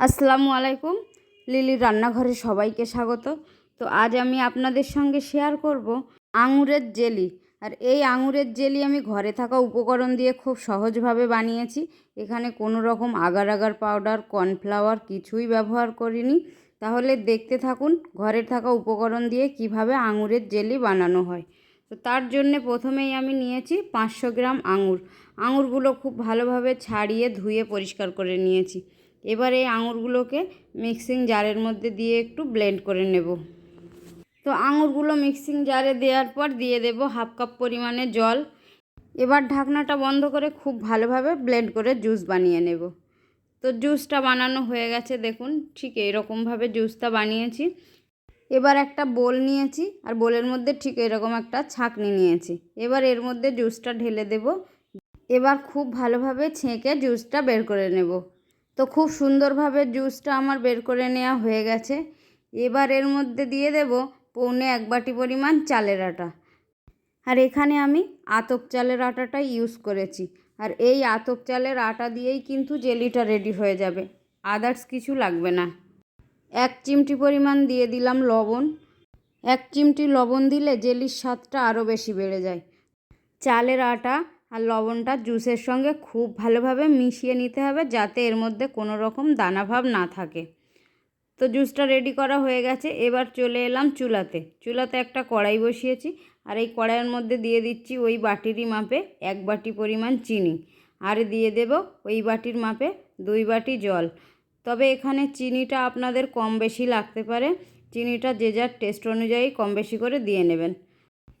আসসালামু আলাইকুম। লিলির রান্নাঘরে সবাইকে স্বাগত। তো আজ আমি আপনাদের সঙ্গে শেয়ার করব আঙুরের জেলি। আর এই আঙুরের জেলি আমি ঘরে থাকা উপকরণ দিয়ে খুব সহজভাবে বানিয়েছি। এখানে কোনো রকম আগার আগার পাউডার কর্নফ্লাওয়ার কিছুই ব্যবহার করিনি। তাহলে দেখতে থাকুন ঘরে থাকা উপকরণ দিয়ে কীভাবে আঙুরের জেলি বানানো হয়। তো তার জন্য প্রথমেই আমি নিয়েছি পাঁচশো গ্রাম আঙুর। আঙুরগুলো খুব ভালোভাবে ছাড়িয়ে ধুয়ে পরিষ্কার করে নিয়েছি। এবার এই আঙুরগুলোকে মিক্সিং জারের মধ্যে দিয়ে একটু ব্লেন্ড করে নেব। তো আঙুরগুলো মিক্সিং জারে দেওয়ার পর দিয়ে দেব হাফ কাপ পরিমাণে জল। এবার ঢাকনাটা বন্ধ করে খুব ভালোভাবে ব্লেন্ড করে জুস বানিয়ে নেব। তো জুসটা বানানো হয়ে গেছে, দেখুন ঠিক এইরকমভাবে জুসটা বানিয়েছি। এবার একটা বোল নিয়েছি, আর বোলের মধ্যে ঠিক এরকম একটা ছাঁকনি নিয়েছি। এবার এর মধ্যে জুসটা ঢেলে দেব। এবার খুব ভালোভাবে ছেঁকে জুসটা বের করে নেব। তো খুব সুন্দরভাবে জুসটা আমার বের করে নেওয়া হয়ে গেছে। এবার এর মধ্যে দিয়ে দেব পৌনে এক বাটি পরিমাণ চালের আটা। আর এখানে আমি আতপ চালের আটাটা ইউজ করেছি। আর এই আতপ চালের আটা দিয়েই কিন্তু জেলিটা রেডি হয়ে যাবে। আদার্স কিছু লাগবে না। এক চিমটি পরিমাণ দিয়ে দিলাম লবণ। এক চিমটি লবণ দিলে জেলির স্বাদটা আরও বেশি বেড়ে যায়। চালের আটা আর লবণটা জুসের সঙ্গে খুব ভালোভাবে মিশিয়ে নিতে হবে যাতে এর মধ্যে কোনো রকম দানাভাব না থাকে। তো জুসটা রেডি করা হয়ে গেছে। এবার চলে এলাম চুলাতে। চুলাতে একটা কড়াই বসিয়েছি আর এই কড়াইয়ের মধ্যে দিয়ে দিচ্ছি ওই বাটিরই মাপে এক বাটি পরিমাণ চিনি। আর দিয়ে দেব ওই বাটির মাপে দুই বাটি জল। তবে এখানে চিনিটা আপনাদের কম বেশি লাগতে পারে। চিনিটা যে যার টেস্ট অনুযায়ী কম বেশি করে দিয়ে নেবেন।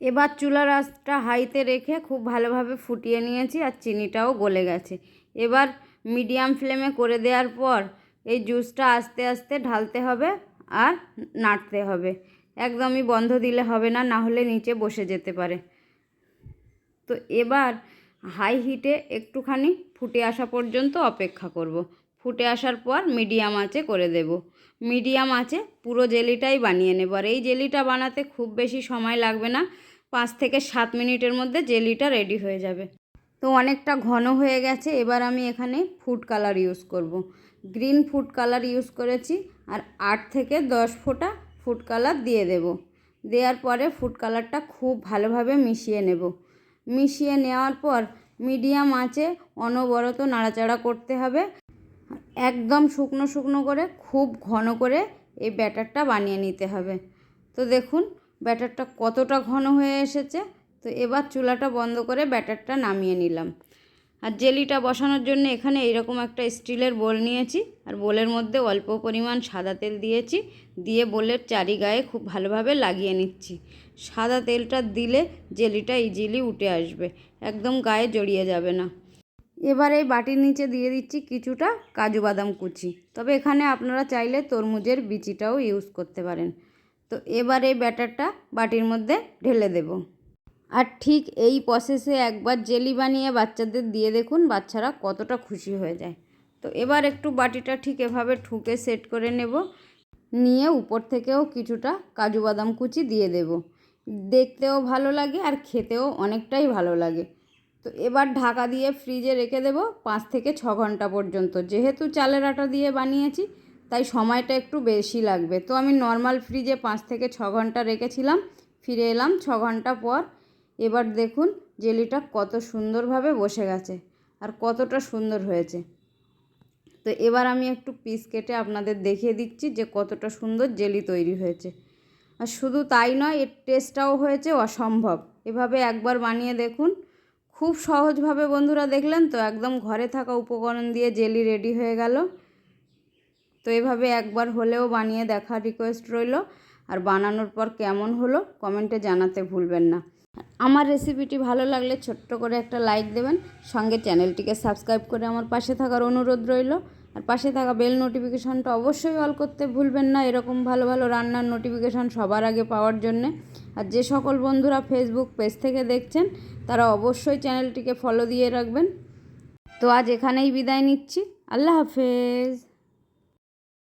এবার চুলার আঁচটা হাইতে রেখে খুব ভালোভাবে ফুটিয়ে নিয়েছি আর চিনিটাও গলে গেছে। এবার মিডিয়াম ফ্লেমে করে দেওয়ার পর এই জুসটা আস্তে আস্তে ঢালতে হবে আর নাড়তে হবে। একদমই বন্ধ দিলে হবে না না হলে নিচে বসে যেতে পারে। তো এবার হাই হিটে একটুখানি ফুটে আসা পর্যন্ত অপেক্ষা করব। ফুটে আসার পর মিডিয়াম আঁচে করে দেব। মিডিয়াম আঁচে পুরো জেলিটাই বানিয়ে নেব। আর এই জেলিটা বানাতে খুব বেশি সময় লাগবে না। পাঁচ থেকে সাত মিনিটের মধ্যে জেলিটা রেডি হয়ে যাবে। তো অনেকটা ঘন হয়ে গেছে, এবার আমি এখানে ফুড কালার ইউজ করব। গ্রিন ফুড কালার ইউজ করেছি আর আট থেকে দশ ফোঁটা ফুড কালার দিয়ে দেব। দেওয়ার পরে ফুড কালারটা খুব ভালোভাবে মিশিয়ে নেব। মিশিয়ে নেওয়ার পর মিডিয়াম আঁচে অনবরত নাড়াচাড়া করতে হবে। একদম শুকনো শুকনো করে, খুব ঘন করে এই ব্যাটারটা বানিয়ে নিতে হবে। তো দেখুন ব্যাটারটা কতটা ঘন হয়ে এসেছে, তো এবার চুলাটা বন্ধ করে ব্যাটারটা নামিয়ে নিলাম। আর জেলিটা বসানোর জন্য এখানে এইরকম একটা স্টিলের বোল নিয়েছি, আর বোলের মধ্যে অল্প পরিমাণ সাদা তেল দিয়েছি, দিয়ে বোলের চারি গায়ে খুব ভালোভাবে লাগিয়ে নিচ্ছি। সাদা তেলটা দিলে জেলিটা ইজিলি উঠে আসবে, একদম গায়ে জড়িয়ে যাবে না। এবার এই বাটির নিচে দিয়ে দিচ্ছি কিছুটা কাজু বাদাম কুচি, তবে এখানে আপনারা চাইলে তরমুজের বিচিটাও ইউজ করতে পারেন। তো এবার এই ব্যাটারটা বাটির মধ্যে ঢেলে দেব। আর ঠিক এই প্রসেসে একবার জেলি বানিয়ে বাচ্চাদের দিয়ে দেখুন বাচ্চারা কতটা খুশি হয়ে যায়। তো এবার একটু বাটিটা ঠিক এভাবে ঠুকে সেট করে নেব। নিয়ে উপর থেকেও কিছুটা কাজু বাদাম কুচি দিয়ে দেব। দেখতেও ভালো লাগে আর খেতেও অনেকটাই ভালো লাগে। তো এবার ঢাকা দিয়ে ফ্রিজে রেখে দেব পাঁচ থেকে ছ ঘণ্টা পর্যন্ত। যেহেতু চালের আটা দিয়ে বানিয়েছি তাই সময়টা একটু বেশি লাগবে। তো আমি নর্মাল ফ্রিজে পাঁচ থেকে ছ ঘণ্টা রেখেছিলাম, ফিরে এলাম ছ ঘণ্টা পর। এবার দেখুন জেলিটা কত সুন্দরভাবে বসে গেছে আর কতটা সুন্দর হয়েছে। তো এবার আমি একটু পিস কেটে আপনাদের দেখিয়ে দিচ্ছি যে কতটা সুন্দর জেলি তৈরি হয়েছে। আর শুধু তাই নয়, এর টেস্টটাও হয়েছে অসম্ভব। এভাবে একবার বানিয়ে দেখুন। খুব সহজভাবে বন্ধুরা দেখলেন তো, একদম ঘরে থাকা উপকরণ দিয়ে জেলি রেডি হয়ে গেল। তো এভাবে একবার হলেও বানিয়ে দেখার রিকোয়েস্ট রইল। আর বানানোর পর কেমন হলো কমেন্টে জানাতে ভুলবেন না। আমার রেসিপিটি ভালো লাগলে ছোট্ট করে একটা লাইক দেবেন। সঙ্গে চ্যানেলটিকে সাবস্ক্রাইব করে আমার পাশে থাকার অনুরোধ রইল। আর পাশে থাকা বেল নোটিফিকেশানটা অবশ্যই অল করতে ভুলবেন না। এরকম ভালো ভালো রান্নার নোটিফিকেশান সবার আগে পাওয়ার জন্যে। আর যে সকল বন্ধুরা ফেসবুক পেজ থেকে দেখছেন, তারা অবশ্যই চ্যানেলটিকে ফলো দিয়ে রাখবেন। তো আজ এখানেই বিদায় নিচ্ছি। আল্লাহ হাফেজ।